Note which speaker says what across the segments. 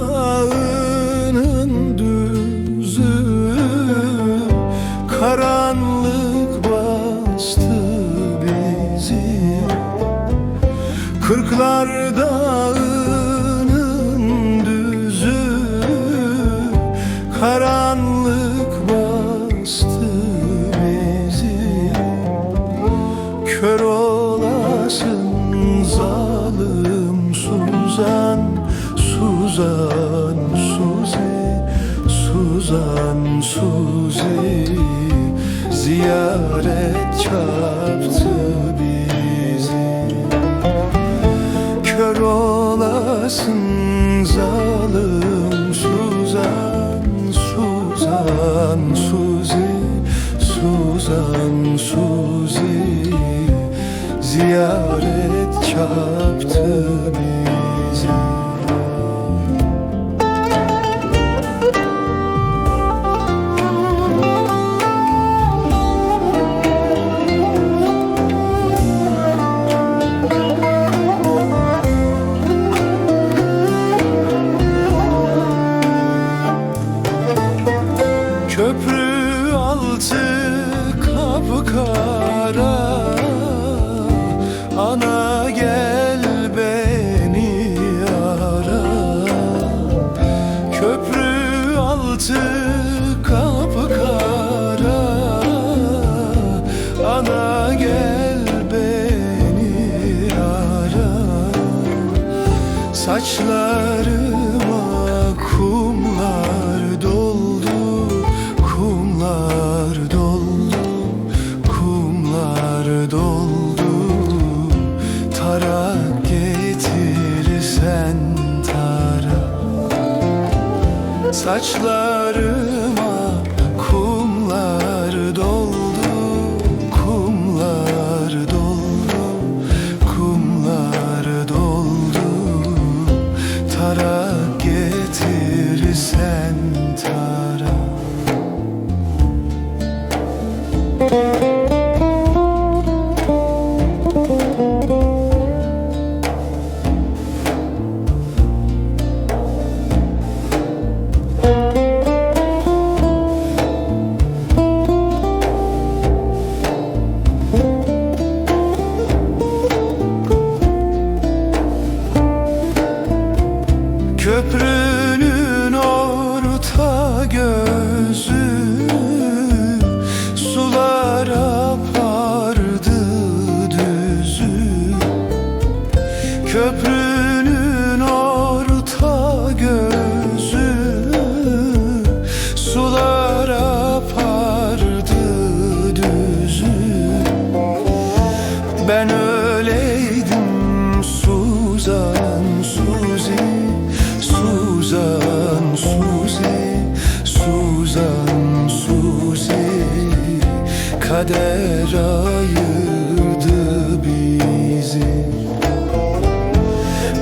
Speaker 1: dudağının düzü Karanlık bastı bizi. Kırklar dağının düzü Karanlık bastı bizi. Kör olasın zaten Suzan Suzi Suzan Suzi Ziyaret çarptı bizi. Kör olasın zalim Suzan Suzan Suzi Suzan Suzi Ziyaret çarptı altı kapkara Ana gel beni ara. Köprü altı kapkara Ana gel beni ara. Saçlarıma Saçlarıma kumlar doldu Kumlar doldu Kumlar doldu. Tarak getirsen Köprünün orta gözü Sulara vardı düzü. Ben öyleydim Suzan Suzi Suzan Suzi Suzan Suzi. Kader ayırdı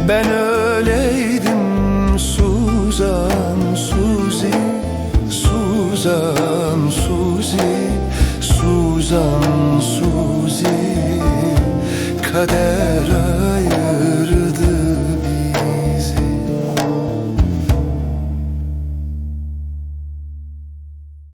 Speaker 1: Ben öyleydim Suzan Suzi Suzan Suzi Suzan Suzi. Kader ayırdı